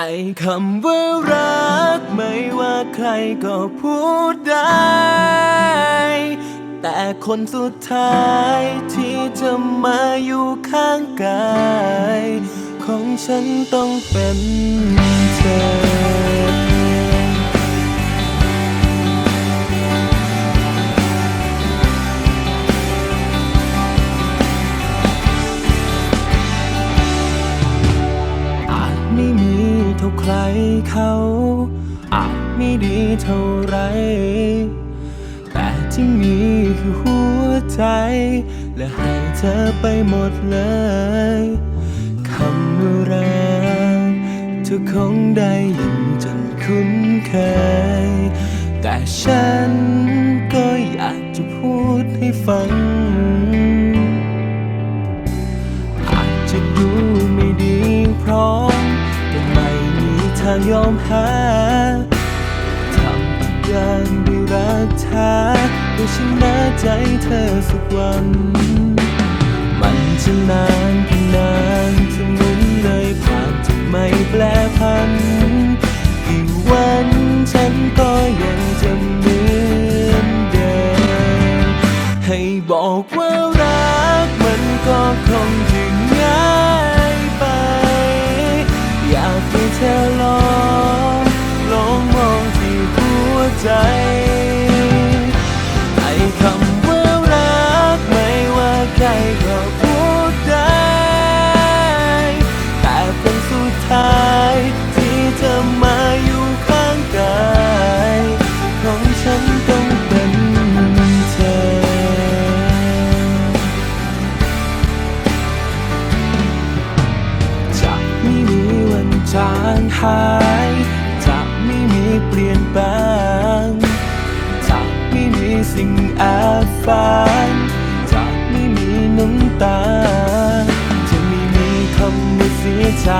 ไอ้คำว่ารักไม่ว่าใครก็พูดได้ แต่คนสุดท้ายที่จะมาอยู่ข้างกาย ของฉันต้องเป็นเธอ เขาอาจไม่ดีเท่าไร แต่ที่มีคือหัวใจ และให้เธอไปหมดเลยคำว่ารักเธอคงได้ยินจนคุ้นเคย แต่ฉันก็อยากจะพูดให้ฟังางยอมหาทำทุกอย่างด้วยรักแท้ด้วยชนะใจเธอสักวัน มันจะนานางหาย จะไม่มีเปลี่ยนแปลง จะไม่มีสิ่งแอบฝันจะไม่มีน้ำตา จะไม่มีคำว่าเสียใจ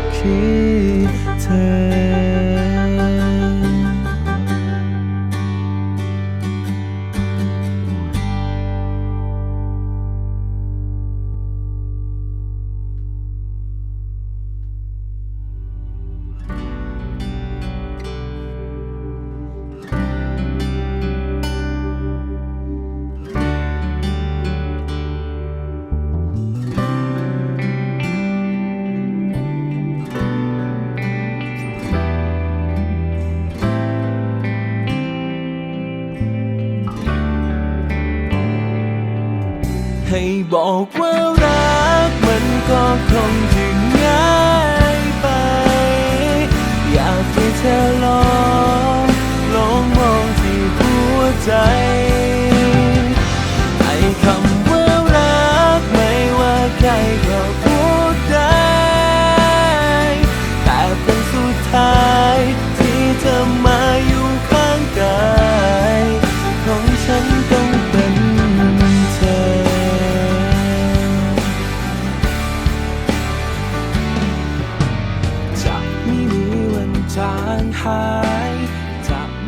น ให้บอ